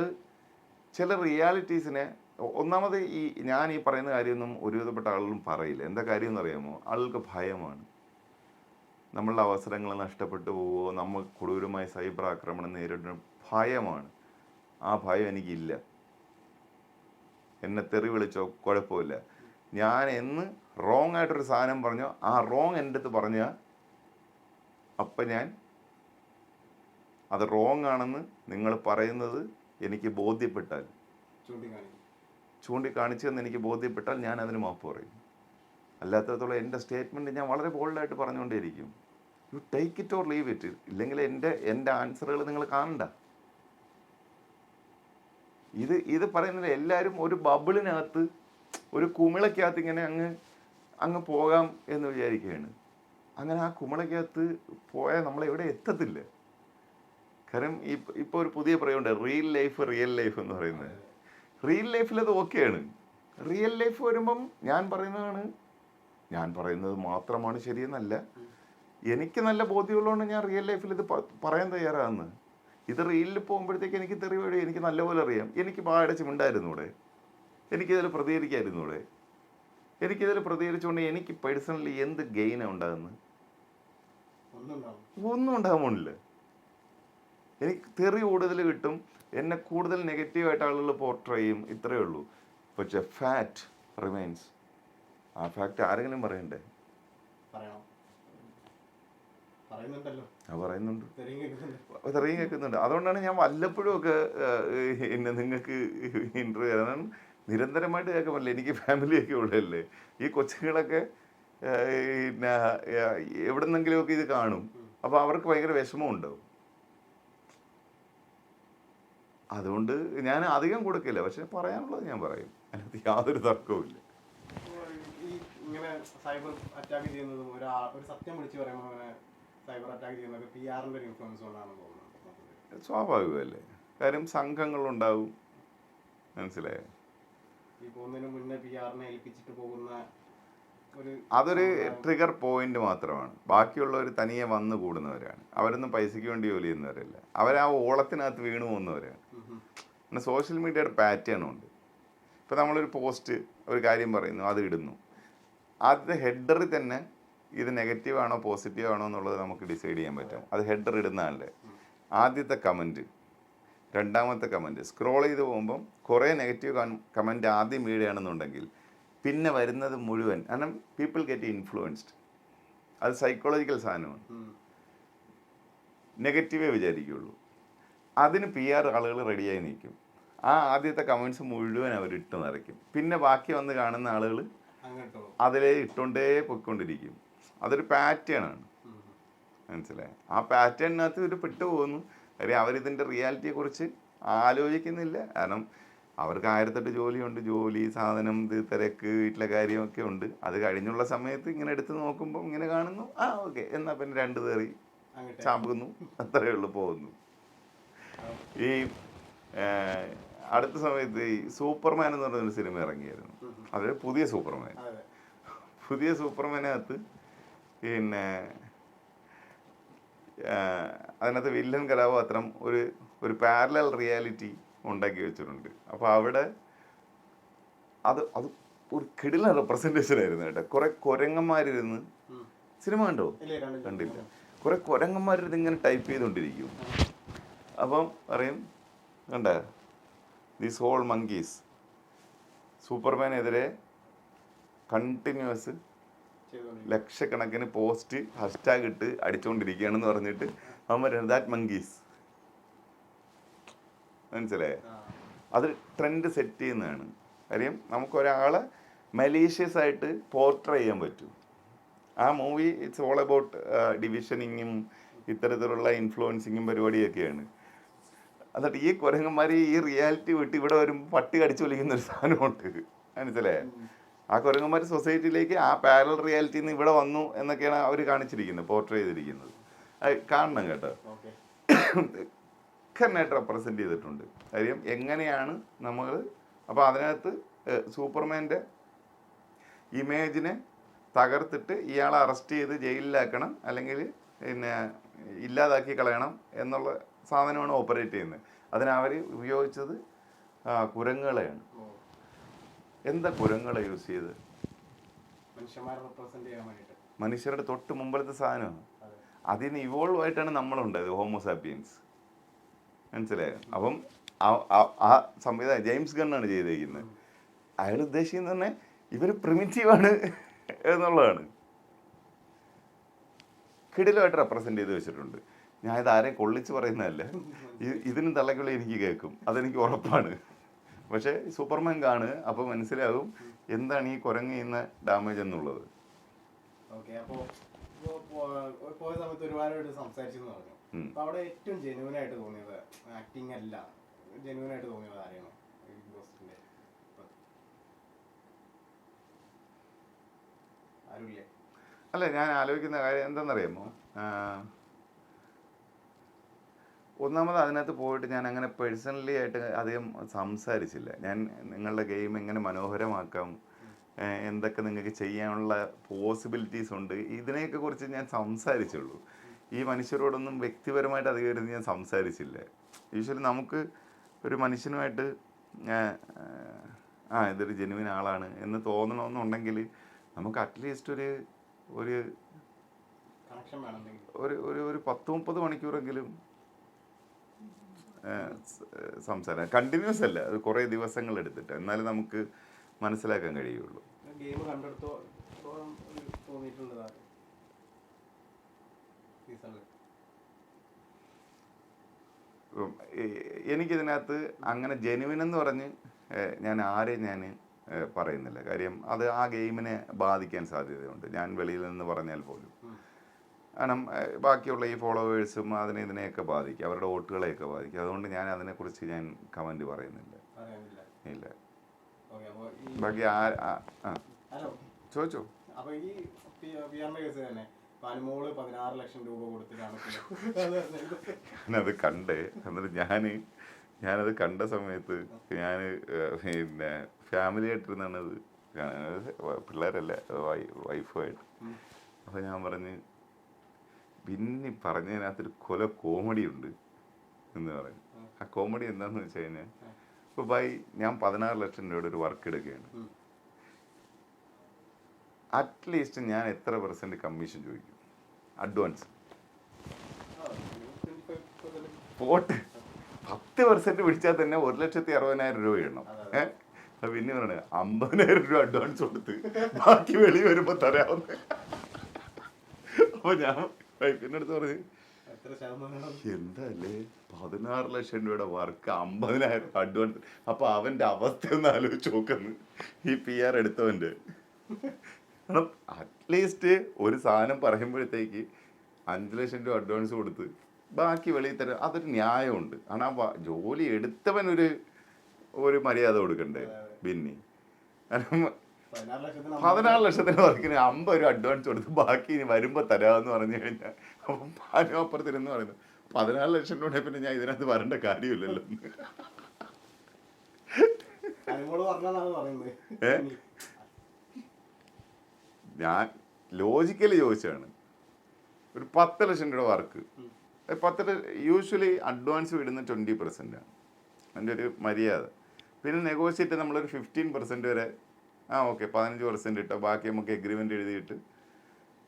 ചില റിയാലിറ്റീസിനെ ഒന്നാമത് ഈ ഞാൻ ഈ പറയുന്ന കാര്യമൊന്നും ഒരുവിധപ്പെട്ട ആളുകളും പറയില്ല. എന്താ കാര്യം എന്നറിയാമോ ആളുകൾക്ക് ഭയമാണ്. നമ്മളുടെ അവസരങ്ങൾ നഷ്ടപ്പെട്ടു പോവുമോ നമ്മൾ കൊടൂരമായ സൈബർ ആക്രമണം നേരിടുന്ന ഭയമാണ്. ആ ഭയം എനിക്കില്ല. എന്നെ തെറി വിളിച്ചോ കുഴപ്പമില്ല. ഞാൻ എന്ന് റോങ് ആയിട്ടൊരു സാധനം പറഞ്ഞോ ആ റോങ് എന്റെ അടുത്ത് പറഞ്ഞാൽ അപ്പം ഞാൻ അത് റോങ് ആണെന്ന് നിങ്ങൾ പറയുന്നത് എനിക്ക് ബോധ്യപ്പെട്ടാൽ. ചൂണ്ടിക്കാണിക്കും. ചൂണ്ടിക്കാണിച്ചെന്ന് എനിക്ക് ബോധ്യപ്പെട്ടാൽ ഞാൻ അതിന് മാപ്പ് പറയും. അല്ലാത്തടത്തോളം എന്റെ സ്റ്റേറ്റ്മെന്റ് ഞാൻ വളരെ ബോൾഡായിട്ട് പറഞ്ഞുകൊണ്ടേയിരിക്കും. You take it or leave it ഇല്ലെങ്കിൽ എന്റെ എന്റെ ആൻസറുകൾ നിങ്ങൾ കാണണ്ട. ഇത് ഇത് പറയുന്നത് എല്ലാവരും ഒരു ബബിളിനകത്ത് ഒരു കുമിളക്കകത്ത് ഇങ്ങനെ അങ്ങ് അങ്ങ് പോകാം എന്ന് വിചാരിക്കുകയാണ്. അങ്ങനെ ആ കുമിളക്കകത്ത് പോയാൽ നമ്മളെവിടെ എത്തത്തില്ല. കാരണം ഇപ്പം ഇപ്പോൾ ഒരു പുതിയ പ്രയോഗമുണ്ട് റിയൽ ലൈഫ് റിയൽ ലൈഫ് എന്ന് പറയുന്നത്. റിയൽ ലൈഫിൽ അത് ഓക്കെയാണ്. റിയൽ ലൈഫ് വരുമ്പം ഞാൻ പറയുന്നതാണ് ഞാൻ പറയുന്നത് മാത്രമാണ് ശരിയെന്നല്ല. എനിക്ക് നല്ല ബോധ്യമുള്ളതുകൊണ്ട് ഞാൻ റിയൽ ലൈഫിൽ ഇത് പറയാൻ തയ്യാറാകുന്നത് ഇത് റീലിൽ പോകുമ്പോഴത്തേക്ക് എനിക്ക് തെറി വഴി എനിക്ക് നല്ലപോലെ അറിയാം. എനിക്ക് പാടച്ച് മിണ്ടായിരുന്നൂടെ എനിക്കിതിൽ പ്രതികരിക്കായിരുന്നൂടെ എനിക്കിതിൽ പ്രതികരിച്ചുകൊണ്ട് എനിക്ക് പേഴ്സണലി എന്ത് ഗെയിനാണ് ഉണ്ടാകുന്നത് ഒന്നും ഉണ്ടാകാൻ പോണില്ല എനിക്ക് തെറി കൂടുതൽ കിട്ടും. എന്നെ കൂടുതൽ നെഗറ്റീവായിട്ട് ആളുകൾ പോർട്രേ ചെയ്യും. ഇത്രയേ ഉള്ളൂ. പക്ഷെ ഫാറ്റ് റിമൈൻസ് ആ ഫാക്റ്റ് ആരെങ്കിലും പറയണ്ടേ? പറയണം. പറയുന്നുണ്ടല്ലോ. ആ പറയുന്നുണ്ട്. തെറിയും കേൾക്കുന്നുണ്ട്. അതുകൊണ്ടാണ് ഞാൻ വല്ലപ്പോഴും ഒക്കെ എന്നെ നിങ്ങൾക്ക് ഇന്റർവ്യൂ തരാൻ നിരന്തരമായിട്ട് കേൾക്കാൻ പറ്റില്ല. എനിക്ക് ഫാമിലിയൊക്കെ ഉള്ളതല്ലേ. ഈ കൊച്ചുങ്ങളൊക്കെ പിന്നെ എവിടുന്നെങ്കിലുമൊക്കെ ഇത് കാണും. അപ്പോൾ അവർക്ക് ഭയങ്കര വിഷമം ഉണ്ടാവും. അതുകൊണ്ട് ഞാൻ അധികം കൊടുക്കില്ല. പക്ഷെ പറയാനുള്ളത് ഞാൻ പറയും. അതിനകത്ത് യാതൊരു തർക്കവുമില്ല ഇല്ല. ഇങ്ങനെ സൈബർ അറ്റാക്ക് ചെയ്യുന്നതും ഒരാ സത്യം വിളിച്ച് പറയുമ്പോൾ സൈബർ അറ്റാക്ക് ചെയ്യുന്നത് പി ആറിന്റെ ഒരു ഇൻഫ്ലുവൻസ് കൊണ്ടാണെന്ന് തോന്നുന്നത്. സ്വാഭാവികമല്ലേ? കാര്യം സംഘങ്ങളുണ്ടാവും. മനസ്സിലായോ? ഈ പോകുന്നതിന് മുന്നേ പി ആറിനെ ഏൽപ്പിച്ചിട്ട് പോകുന്ന അതൊരു ട്രിഗർ പോയിന്റ് മാത്രമാണ്. ബാക്കിയുള്ളവർ തനിയെ വന്നു കൂടുന്നവരാണ്. അവരൊന്നും പൈസയ്ക്ക് വേണ്ടി ജോലി ചെയ്യുന്നവരല്ല. അവർ ആ ഓളത്തിനകത്ത് വീണു പോകുന്നവരാണ്. പിന്നെ സോഷ്യൽ മീഡിയയുടെ പാറ്റേൺ ഉണ്ട്. ഇപ്പം നമ്മളൊരു പോസ്റ്റ് ഒരു കാര്യം പറയുന്നു അത് ഇടുന്നു. ആദ്യത്തെ ഹെഡറിൽ തന്നെ ഇത് നെഗറ്റീവ് ആണോ പോസിറ്റീവ് ആണോ എന്നുള്ളത് നമുക്ക് ഡിസൈഡ് ചെയ്യാൻ പറ്റും. അത് ഹെഡർ ഇടുന്നതല്ലേ ആദ്യത്തെ കമന്റ് രണ്ടാമത്തെ കമന്റ് സ്ക്രോൾ ചെയ്ത് പോകുമ്പം കുറേ നെഗറ്റീവ് കമന്റ് ആദ്യം വീഴുകയാണെന്നുണ്ടെങ്കിൽ പിന്നെ വരുന്നത് മുഴുവൻ കാരണം പീപ്പിൾ ഗെറ്റ് ഇൻഫ്ലുവൻസ്ഡ് അത് സൈക്കോളജിക്കൽ സാധനമാണ്. നെഗറ്റീവേ വിചാരിക്കുള്ളൂ. അതിന് പി ആർ ആളുകൾ റെഡിയായി നിൽക്കും. ആ ആദ്യത്തെ കമൻസ് മുഴുവൻ അവർ ഇട്ട് നിറയ്ക്കും. പിന്നെ ബാക്കി വന്ന് കാണുന്ന ആളുകൾ അതിലെ ഇട്ടുകൊണ്ടേ പോയിക്കൊണ്ടിരിക്കും. അതൊരു പാറ്റേൺ ആണ്. മനസ്സിലായി? ആ പാറ്റേണിനകത്ത് ഇവർ പെട്ടുപോകുന്നു കാര്യം അവരിതിന്റെ റിയാലിറ്റിയെ കുറിച്ച് ആലോചിക്കുന്നില്ല. കാരണം അവർക്ക് ആയിരത്തെട്ട് ജോലിയുണ്ട്. ജോലി സാധനം ഇത് തിരക്ക് വീട്ടിലെ കാര്യമൊക്കെ ഉണ്ട്. അത് കഴിഞ്ഞുള്ള സമയത്ത് ഇങ്ങനെ എടുത്ത് നോക്കുമ്പോൾ ഇങ്ങനെ കാണുന്നു. ആ ഓക്കെ എന്നാൽ പിന്നെ രണ്ട് തേറി ചാമ്പുന്നു. അത്രയേ ഉള്ളൂ പോകുന്നു. ഈ അടുത്ത സമയത്ത് ഈ സൂപ്പർമാൻ എന്ന് പറഞ്ഞൊരു സിനിമ ഇറങ്ങിയായിരുന്നു. അതായത് പുതിയ സൂപ്പർമാൻ. പുതിയ സൂപ്പർമാനകത്ത് പിന്നെ അതിനകത്ത് വില്ലൻ കഥാപാത്രം ഒരു ഒരു പാരലൽ റിയാലിറ്റി ഉണ്ടാക്കി വെച്ചിട്ടുണ്ട്. അപ്പോൾ അവിടെ അത് അത് ഒരു കിടിലൻ റെപ്രസെന്റേഷൻ ആയിരുന്നു കേട്ടോ. കുറെ കുരങ്ങന്മാരിരുന്ന്. സിനിമ കണ്ടോ? കണ്ടില്ല. കുറെ കുരങ്ങന്മാരിരുന്ന് ഇങ്ങനെ ടൈപ്പ് ചെയ്തുകൊണ്ടിരിക്കും. അപ്പം പറയും കണ്ട ദീസ് ഹോൾ മങ്കീസ് സൂപ്പർമാനെതിരെ കണ്ടിന്യൂസ് ലക്ഷക്കണക്കിന് പോസ്റ്റ് ഹാഷ്ടാഗ് ഇട്ട് അടിച്ചുകൊണ്ടിരിക്കുകയാണെന്ന് പറഞ്ഞിട്ട് അവൻ പറയുന്നത് ദാറ്റ് മങ്കീസ് മനസ്സിലായേ? അത് ട്രെൻഡ് സെറ്റ് ചെയ്യുന്നതാണ്. കാര്യം നമുക്കൊരാളെ മലീഷ്യസ് ആയിട്ട് പോർട്രേ ചെയ്യാൻ പറ്റും. ആ മൂവി ഇറ്റ്സ് ഓൾ അബൌട്ട് ഡിവിഷനിങ്ങും ഇത്തരത്തിലുള്ള ഇൻഫ്ലുവൻസിങ്ങും പരിപാടിയൊക്കെയാണ്. എന്നിട്ട് ഈ കുരങ്ങന്മാർ ഈ റിയാലിറ്റി വിട്ട് ഇവിടെ വരുമ്പോൾ പട്ടി കടിച്ചു വലിക്കുന്ന ഒരു സാധനമുണ്ട്. മനസ്സിലായേ? ആ കുരങ്ങന്മാർ സൊസൈറ്റിയിലേക്ക് ആ പാരൽ റിയാലിറ്റിയിൽ നിന്ന് ഇവിടെ വന്നു എന്നൊക്കെയാണ് അവർ കാണിച്ചിരിക്കുന്നത് പോർട്രേ ചെയ്തിരിക്കുന്നത്. കാണണം കേട്ടോ. കറക്റ്റായിട്ട് റെപ്രസെന്റ് ചെയ്തിട്ടുണ്ട്. കാര്യം എങ്ങനെയാണ് നമ്മൾ അപ്പോൾ അതിനകത്ത് സൂപ്പർമാന്റെ ഇമേജിനെ തകർത്തിട്ട് ഇയാളെ അറസ്റ്റ് ചെയ്ത് ജയിലിലാക്കണം അല്ലെങ്കിൽ പിന്നെ ഇല്ലാതാക്കി കളയണം എന്നുള്ള സാധനമാണ് ഓപ്പറേറ്റ് ചെയ്യുന്നത്. അതിനവർ ഉപയോഗിച്ചത് കുരങ്ങുകളെയാണ്. എന്താ കുരങ്ങളെ യൂസ് ചെയ്ത്? മനുഷ്യരുടെ തൊട്ട് മുമ്പിലത്തെ സാധനമാണ്. അതെ. അതിന് ഇവോൾവ് ആയിട്ടാണ് നമ്മളുണ്ടായത് ഹോമോസാപ്പിയൻസ് മനസ്സിലായോ? അപ്പം ആ- സംവിധാനം ജെയിംസ് ഗണ്ണാണ് ചെയ്തിരിക്കുന്നത് അയാൾ ഉദ്ദേശിക്കുന്നത് തന്നെ ഇവർ പ്രിമിറ്റീവാണ് എന്നുള്ളതാണ്. കിടിലമായിട്ട് റെപ്രസെന്റ് ചെയ്ത് വെച്ചിട്ടുണ്ട്. ഞാൻ ഇത് ആരെയും കൊള്ളിച്ച് പറയുന്നതല്ല. ഇതിനും തള്ളക്കുള്ള എനിക്ക് കേൾക്കും. അതെനിക്ക് ഉറപ്പാണ്. പക്ഷേ സൂപ്പർമാൻ കാണുക അപ്പോൾ മനസ്സിലാകും എന്താണ് ഈ കുരങ്ങ് ചെയ്യുന്ന ഡാമേജ് എന്നുള്ളത്. ഓക്കെ അപ്പോൾ പോയ സമയത്ത് ഒരുപാട് സംസാരിച്ചെന്ന് പറഞ്ഞു. അപ്പൊ അവിടെ ഏറ്റവും ജെന്യൂൻ ആയിട്ട് തോന്നിയത് ആക്ടിങ് അല്ല. ജെന്യൂൻ ആയിട്ട് തോന്നിയത് ആരെയാണ്? ആരുമില്ലേ? അല്ല ഞാൻ ആലോചിക്കുന്ന കാര്യം എന്താണെന്നറിയാമോ? ഒന്നാമത് അതിനകത്ത് പോയിട്ട് ഞാൻ അങ്ങനെ പേഴ്സണലി ആയിട്ട് അധികം സംസാരിച്ചില്ല. ഞാൻ നിങ്ങളുടെ ഗെയിം എങ്ങനെ മനോഹരമാക്കാം എന്തൊക്കെ നിങ്ങൾക്ക് ചെയ്യാനുള്ള പോസിബിലിറ്റീസ് ഉണ്ട് ഇതിനെയൊക്കെ കുറിച്ച് ഞാൻ സംസാരിച്ചുള്ളൂ. ഈ മനുഷ്യരോടൊന്നും വ്യക്തിപരമായിട്ട് അധികം ഇരുന്ന് ഞാൻ സംസാരിച്ചില്ല. യൂഷ്വലി നമുക്ക് ഒരു മനുഷ്യനുമായിട്ട് ആ, ഇതൊരു ജെനുവിൻ ആളാണ് എന്ന് തോന്നണമെന്നുണ്ടെങ്കിൽ നമുക്ക് അറ്റ്ലീസ്റ്റ് ഒരു ഒരു ഒരു ഒരു ഒരു പത്ത് മുപ്പത് മണിക്കൂറെങ്കിലും സംസാരം. കണ്ടിന്യൂസ് അല്ല? അത് കുറേ ദിവസങ്ങൾ എടുത്തിട്ട്. എന്നാലും നമുക്ക് മനസ്സിലാക്കാൻ കഴിയുള്ളൂ. എനിക്കിതിനകത്ത് അങ്ങനെ ജെനുവിൻ എന്ന് പറഞ്ഞ് ഞാൻ ആരെയും ഞാൻ പറയുന്നില്ല. കാര്യം അത് ആ ഗെയിമിനെ ബാധിക്കാൻ സാധ്യതയുണ്ട്. ഞാൻ വെളിയിൽ നിന്ന് പറഞ്ഞാൽ പോലും. കാരണം ബാക്കിയുള്ള ഈ ഫോളോവേഴ്സും അതിനെ ഇതിനെയൊക്കെ ബാധിക്കും. അവരുടെ വോട്ടുകളെയൊക്കെ ബാധിക്കും. അതുകൊണ്ട് ഞാൻ അതിനെക്കുറിച്ച് ഞാൻ കമന്റ് പറയുന്നില്ല. ഇല്ല. ബാക്കി ചോദിച്ചോ. ഞാനത് കണ്ട് എന്നിട്ട് ഞാൻ ഞാനത് കണ്ട സമയത്ത് ഞാൻ പിന്നെ ഫാമിലി ആയിട്ടിരുന്നാണ് അത്. പിള്ളേരല്ല വൈഫുമായിട്ട്. അപ്പം അപ്പോൾ ഞാൻ പറഞ്ഞ് പിന്നെ പറഞ്ഞതിനകത്തൊരു കൊല കോമഡി ഉണ്ട് എന്ന് പറഞ്ഞു ആ കോമഡി എന്താന്ന് വെച്ച് കഴിഞ്ഞാൽ ഇപ്പോൾ ബൈ ഞാൻ പതിനാറ് ലക്ഷം രൂപയുടെ ഒരു വർക്ക് എടുക്കുകയാണ്. അറ്റ്ലീസ്റ്റ് ഞാൻ എത്ര പെർസെന്റ് കമ്മീഷൻ ചോദിക്കും? അഡ്വാൻസ് ആ, 25% പോട്ട്. പത്ത് പെർസെന്റ് പിടിച്ചാൽ തന്നെ ഒരു ലക്ഷത്തി അറുപതിനായിരം രൂപ ഇടണം ഏഹ് പിന്നെ പറയണേ അമ്പതിനായിരം രൂപ അഡ്വാൻസ് കൊടുത്ത് ബാക്കി വെളി വരുമ്പോ തരാവുന്ന. അപ്പൊ ഞാൻ വൈഫിന്റെ അടുത്ത് പറഞ്ഞു. എന്തല്ലേ? പതിനാറ് ലക്ഷം രൂപയുടെ വർക്ക് അമ്പതിനായിരം അഡ്വാൻസ് അപ്പൊ അവന്റെ അവസ്ഥ ഒന്ന് ആലോചിച്ച് നോക്കുന്നു ഈ പി ആർ എടുത്തവന്റെ. കാരണം അറ്റ്ലീസ്റ്റ് ഒരു സാധനം പറയുമ്പോഴത്തേക്ക് അഞ്ച് ലക്ഷം രൂപ അഡ്വാൻസ് കൊടുത്ത് ബാക്കി വെളിയിൽ തരാം അതൊരു ന്യായമുണ്ട്. കാരണം ആ ജോലി എടുത്തവൻ ഒരു ഒരു മര്യാദ കൊടുക്കണ്ടേ? പിന്നെ കാരണം പതിനാറ് ലക്ഷത്തിന് വർക്കിന് അമ്പത് രൂപ അഡ്വാൻസ് കൊടുത്ത് ബാക്കി ഇനി വരുമ്പോ തരാമെന്ന് പറഞ്ഞു കഴിഞ്ഞാൽ അപ്പം പാനും അപ്പുറത്തിരുന്ന് പറയുന്നത് പതിനാല് ലക്ഷം രൂപ പിന്നെ ഞാൻ ഇതിനകത്ത് വരേണ്ട കാര്യമില്ലല്ലോ. ഞാൻ ലോജിക്കലി ചോദിച്ചാണ് ഒരു പത്ത് ലക്ഷം രൂപ വർക്ക് പത്ത് യൂഷ്വലി അഡ്വാൻസ് വിടുന്ന ട്വന്റി പെർസെന്റ് ആണ്. അതിന്റെ ഒരു മര്യാദ. പിന്നെ നെഗോഷിയേറ്റ് നമ്മളൊരു ഫിഫ്റ്റീൻ പെർസെന്റ് വരെ ആ ഓക്കെ പതിനഞ്ച് പെർസെന്റ് ഇട്ടോ ബാക്കി നമുക്ക് എഗ്രിമെന്റ് എഴുതിയിട്ട്.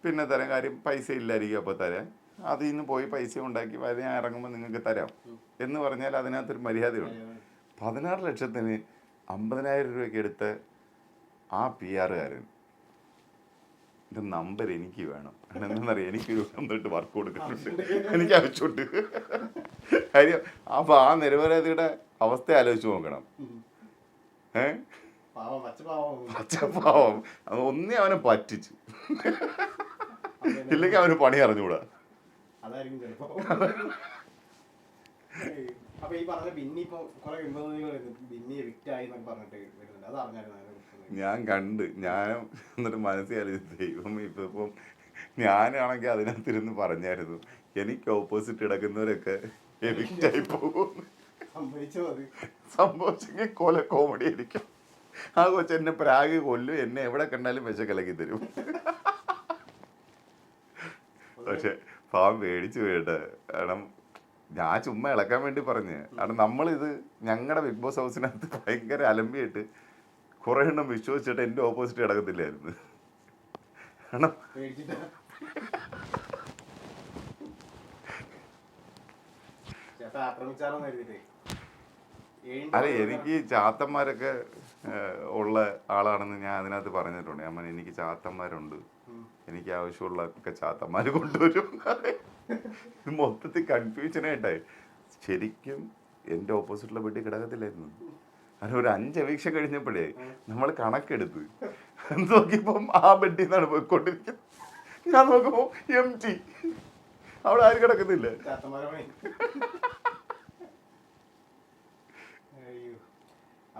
പിന്നെ തരാം കാര്യം പൈസ ഇല്ലായിരിക്കും അപ്പോൾ തരാം അതിൽ നിന്ന് പോയി പൈസ ഉണ്ടാക്കി വരെ ഞാൻ ഇറങ്ങുമ്പോൾ നിങ്ങൾക്ക് തരാം. എന്ന് പറഞ്ഞാൽ അതിനകത്തൊരു മര്യാദയുണ്ട്. പതിനാറ് ലക്ഷത്തിന് അമ്പതിനായിരം രൂപയ്ക്ക് എടുത്ത ആ പി ആറുകാരൻ ഇത് നമ്പർ എനിക്ക് വേണം. എന്താണെന്നറിയാം എനിക്ക് വന്നിട്ട് വർക്ക് കൊടുക്കുന്നുണ്ട് എനിക്ക് ആവശ്യമുണ്ട്. കാര്യം അപ്പോൾ ആ നിരപരാധിയുടെ അവസ്ഥ ആലോചിച്ച് നോക്കണം. ഏ? പാവം പച്ച പാവം പച്ചപ്പാവം അത് ഒന്നേ അവനെ പറ്റിച്ചു. ഇല്ലെങ്കിൽ അവന് പണി അറിഞ്ഞുകൂടാ അതായിരിക്കും ചിലപ്പോ. ഏയ്. അപ്പൊ ഈ പറഞ്ഞ ബിന്നി ഇപ്പൊ കുറെ വിമതകൾ ബിന്നി എന്നൊക്കെ പറഞ്ഞിട്ട് വരുന്നുണ്ട്. അത് അറിഞ്ഞായിരുന്നു ഞാൻ കണ്ട്. ഞാൻ എന്നിട്ട് മനസ്സിലായി ദൈവം ഇപ്പം ഇപ്പം ഞാനാണെങ്കിൽ അതിനകത്തിരുന്ന് പറഞ്ഞായിരുന്നു. എനിക്ക് ഓപ്പോസിറ്റ് കിടക്കുന്നവരൊക്കെ എവിക്റ്റായി പോകും. സംഭവിച്ചെങ്കിൽ കൊല കോമഡി ആയിരിക്കും. ആ കൊച്ചെന്നെ പ്രാഗ് കൊല്ലും എന്നെ എവിടെ കണ്ടാലും വിശ കലക്കി തരും. പക്ഷെ പാവം പേടിച്ചു പോയിട്ട് കാരണം ഞാൻ ചുമ്മാ ഇളക്കാൻ വേണ്ടി പറഞ്ഞ്. കാരണം നമ്മളിത് ഞങ്ങളുടെ ബിഗ് ബോസ് ഹൗസിനകത്ത് ഭയങ്കര അലമ്പിയായിട്ട് കുറേ എണ്ണം വിശ്വസിച്ചിട്ട് എന്റെ ഓപ്പോസിറ്റ് കിടക്കത്തില്ലായിരുന്നു. കാരണം പേടിച്ചിട്ട് അല്ല എനിക്ക് ചാത്തന്മാരൊക്കെ ഉള്ള ആളാണെന്ന് ഞാൻ അതിനകത്ത് പറഞ്ഞിട്ടുണ്ട്. അമ്മ എനിക്ക് ചാത്തന്മാരുണ്ട്. എനിക്ക് ആവശ്യമുള്ള ഒക്കെ ചാത്തന്മാർ കൊണ്ടുവരും മൊത്തത്തിൽ കൺഫ്യൂഷനായിട്ടായി ശരിക്കും എന്റെ ഓപ്പോസിറ്റുള്ള വീട്ടിൽ കിടക്കത്തില്ലായിരുന്നു. കാരണം ഒരു അഞ്ച് അപേക്ഷ കഴിഞ്ഞപ്പോഴേ നമ്മൾ കണക്കെടുത്ത്. നോക്കിയപ്പം ആ ബെഡിൽ നിന്നാണ് പോയിക്കൊണ്ടിരിക്കുന്നത്. ഞാൻ നോക്കുമ്പോൾ എം ടി അവിടെ ആരും കിടക്കുന്നില്ല.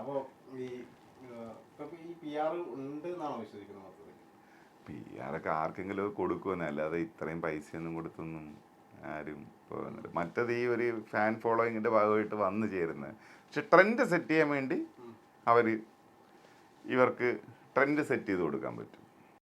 അപ്പൊ ഈ ഇപ്പൊ ഈ പി ആർ ഉണ്ട് എന്നാണോ വിശ്വസിക്കുന്നത് മൊത്തത്തിൽ പി ആറൊക്കെ ആർക്കെങ്കിലും കൊടുക്കുമെന്ന് അല്ലാതെ ഇത്രയും പൈസയൊന്നും കൊടുത്തൊന്നും ആരും പോകുന്നില്ല മറ്റത് ഈ ഒരു ഫാൻ ഫോളോയിങ്ങിന്റെ ഭാഗമായിട്ട് വന്നു ചേരുന്നത്. പക്ഷെ ട്രെൻഡ് സെറ്റ് ചെയ്യാൻ വേണ്ടി അവർ ഇവർക്ക് ട്രെൻഡ് സെറ്റ് ചെയ്ത് കൊടുക്കാൻ പറ്റും.